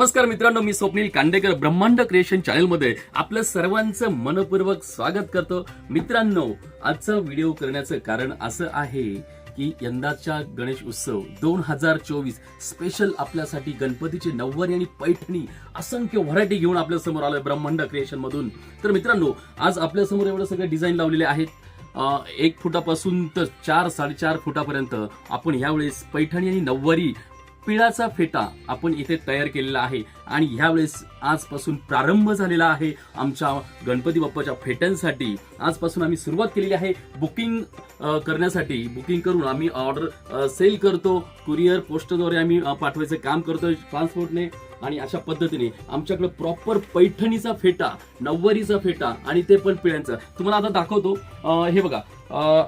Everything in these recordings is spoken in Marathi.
नमस्कार मित्रांनो मी स्वप्नील कांडेकर. ब्रह्मांड क्रिएशन चॅनलमध्ये आपलं सर्वांचं मनपूर्वक स्वागत करतो. मित्रांनो आजचा व्हिडिओ करण्याचं कारण असं आहे की यंदाच्या गणेश उत्सव दोन हजार चोवीस स्पेशल आपल्यासाठी गणपतीची नव्वारी आणि पैठणी असंख्य व्हरायटी घेऊन आपल्यासमोर आलोय ब्रह्मांड क्रिएशन मधून. तर मित्रांनो आज आपल्यासमोर एवढं सगळे डिझाईन लावलेले आहेत. एक फुटापासून तर चार साडेचार फुटापर्यंत आपण ह्यावेळेस पैठणी आणि नव्वारी पिळाचा फेटा आपण इथे तयार केलेला आहे. आणि ह्यावेळेस आजपासून प्रारंभ झालेला आहे आमच्या गणपती बाप्पाच्या फेट्यांसाठी आजपासून आम्ही सुरुवात केलेली आहे बुकिंग करण्यासाठी. बुकिंग करून आम्ही ऑर्डर सेल करतो. कुरिअर पोस्टद्वारे आम्ही पाठवायचं काम करतो ट्रान्सपोर्टने. आणि अशा पद्धतीने आमच्याकडे प्रॉपर पैठणीचा फेटा नव्वारीचा फेटा आणि ते पण पिळ्यांचा. तुम्हाला आता दाखवतो. हे बघा.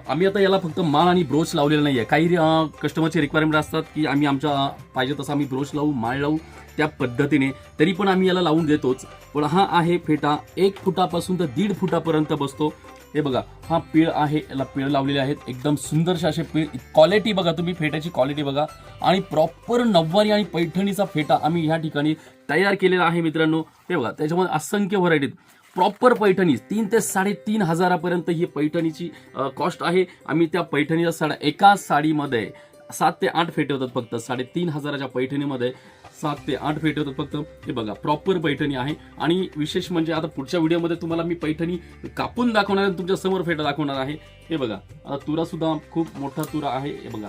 आम्ही आता याला फक्त माळ आणि ब्रोच लावलेला नाहीये. काही कस्टमरचे रिक्वायरमेंट असतात की आम्ही आमच्या पाहिजे तसं आम्ही ब्रोच लावू माळ लावू. त्या पद्धतीने तरी पण आम्ही याला लावून देतोच. पण हा आहे फेटा. एक फुटापासून तर दीड फुटापर्यंत बसतो. हे बघा हा पीळ आहे याला पीळ लावलेले आहेत. एकदम सुंदरशे असे पीळ. क्वालिटी बघा तुम्ही फेट्याची क्वालिटी बघा. आणि प्रॉपर नव्वारी आणि पैठणीचा फेटा आम्ही ह्या ठिकाणी तयार केलेला आहे मित्रांनो. हे बघा त्याच्यामध्ये असंख्य व्हरायटीत प्रॉपर पैठणी तीन ते साडेतीन हजारापर्यंत ही पैठणीची कॉस्ट आहे. आम्ही त्या पैठणीच्या साड्या एका साडीमध्ये सात ते आठ फेटे होतात फक्त. साडेतीन हजाराच्या पैठणीमध्ये सात ते आठ फेटे होतात फक्त. हे बघा प्रॉपर पैठणी आहे. आणि विशेष म्हणजे आता पुढच्या व्हिडिओमध्ये तुम्हाला मी पैठणी कापून दाखवणार आहे तुमच्यासमोर फेटा दाखवणार आहे. हे बघा आता तुरा सुद्धा खूप मोठा तुरा आहे. हे बघा.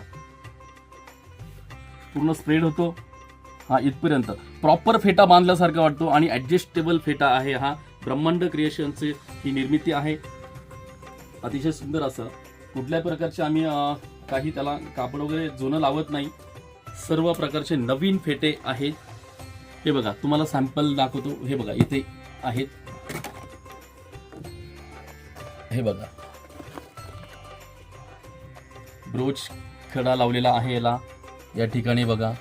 पूर्ण स्प्रेड होतो. हा इथपर्यंत. प्रॉपर फेटा बांधल्यासारखा वाटतो आणि ऍडजस्टेबल फेटा आहे हा. ब्रह्मांड क्रिएशनची ही निर्मिती आहे. अतिशय सुंदर असं. कुठल्याही प्रकारचे आम्ही काही त्याला कापड वगैरे जुनं लावत नाही. सर्व प्रकारचे नवीन फेटे आहेत हे बघा तुम्हाला सॅम्पल दाखवतो. हे बघा इथे आहेत. हे बघा. ब्रोच खडा लावलेला आहे याला. या ठिकाणी बघा.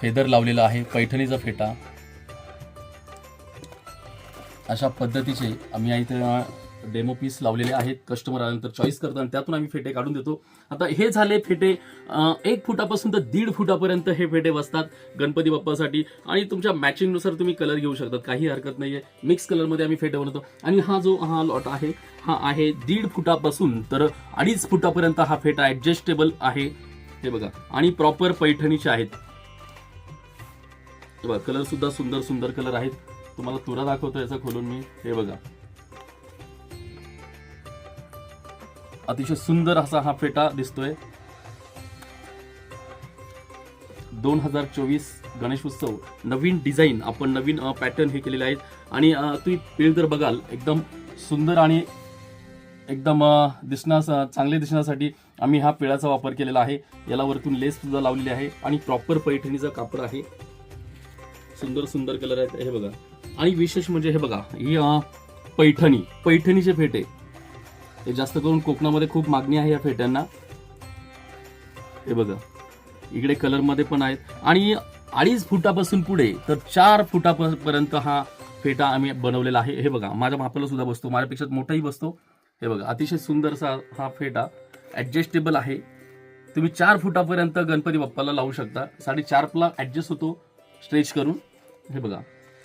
फेदर लावलेला आहे पैठणीचा फेटा. अशा पद्धतीचे आम्ही इथं डेमो पीस लावलेले आहेत कस्टमर आल्यानंतर चॉईस करतात आणि त्यातून आम्ही फेटे काढून देतो. आता हे झाले फेटे एक फुटापासून तर दीड फुटापर्यंत हे फेटे बसतात गणपती बाप्पासाठी. आणि तुमच्या मॅचिंगनुसार तुम्ही कलर घेऊ शकतात काही हरकत नाहीये. मिक्स कलरमध्ये आम्ही फेटे बनवतो. आणि हा जो हा लॉट आहे हा आहे दीड फुटापासून तर अडीच फुटापर्यंत हा फेटा ॲडजस्टेबल आहे. हे बघा. आणि प्रॉपर पैठणीचे आहेत. बघा कलर सुद्धा सुंदर सुंदर कलर आहेत. तुम्हाला तुरा दाखवतो याचा खोलून मी. हे बघा. अतिशय सुंदर असा हा फेटा दिसतोय. दोन हजार चोवीस गणेश उत्सव नवीन डिझाईन आपण नवीन पॅटर्न हे केलेले आहेत. आणि तुम्ही पेळ जर बघाल एकदम सुंदर आणि एकदम दिसण्यास चांगले दिसण्यासाठी आम्ही हा पिळाचा वापर केलेला आहे. याला वरतून लेस सुद्धा लावलेली आहे आणि प्रॉपर पैठणीचा कापड आहे सुंदर सुंदर कलर आहेत हे बघा. आणि विशेष म्हणजे हे बघा ही पैठणी पैठणीचे फेटे. हे जास्त करून कोकणामध्ये खूप मागणी आहे या फेट्यांना. हे बघा. इकडे कलरमध्ये पण आहेत. आणि अडीच फुटापासून पुढे तर चार फुटापर्यंत हा फेटा आम्ही बनवलेला आहे. हे बघा माझ्या मापाला सुद्धा बसतो. माझ्यापेक्षा मोठाही बसतो. हे बघा अतिशय सुंदरसा हा फेटा ॲडजस्टेबल आहे. तुम्ही चार फुटापर्यंत गणपती बाप्पाला लावू शकता. साडेचारला ॲडजस्ट होतो स्ट्रेच करून. हे बघा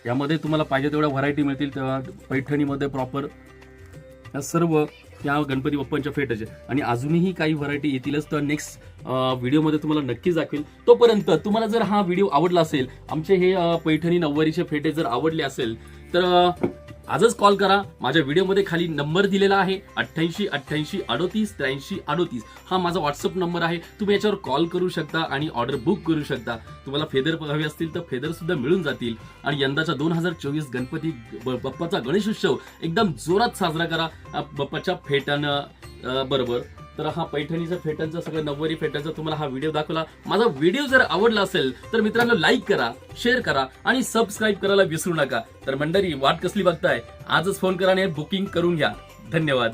यामध्ये तुम्हाला पाहिजे तेवढ्या व्हरायटी मिळतील. तेव्हा पैठणीमध्ये प्रॉपर या सर्व या गणपती बाप्पांच्या फेटाचे. आणि अजूनही काही व्हरायटी येतीलच तर नेक्स्ट व्हिडिओमध्ये तुम्हाला नक्कीच दाखवेल. तोपर्यंत तुम्हाला जर हा व्हिडिओ आवडला असेल आमचे हे पैठणी नव्वारीचे फेटे जर आवडले असेल तर आजच कॉल करा. माझ्या व्हिडिओमध्ये खाली नंबर दिलेला आहे. अठ्ठ्याऐंशी अठ्ठ्याऐंशी अडोतीस त्र्याऐंशी अडोतीस. हा माझा व्हॉट्सअप नंबर आहे. तुम्ही याच्यावर कॉल करू शकता आणि ऑर्डर बुक करू शकता. तुम्हाला फेदर हवे असतील तर फेदर सुद्धा मिळून जातील. आणि यंदाचा दोन हजार चोवीस गणपती ब- बाप्पाचा गणेश उत्सव एकदम जोरात साजरा करा. बाप्पाच्या फेटानं बरोबर. तर हा पैठणीचा फेटांचा सगळं नव्वारी फेटांचा तुम्हाला हा व्हिडिओ दाखवला. माझा व्हिडिओ जर आवडला असेल तर मित्रांनो लाईक करा शेअर करा आणि सबस्क्राईब करायला विसरू नका. तर मंडळी वाट कसली बघताय? आजच फोन करा आणि बुकिंग करून घ्या. धन्यवाद.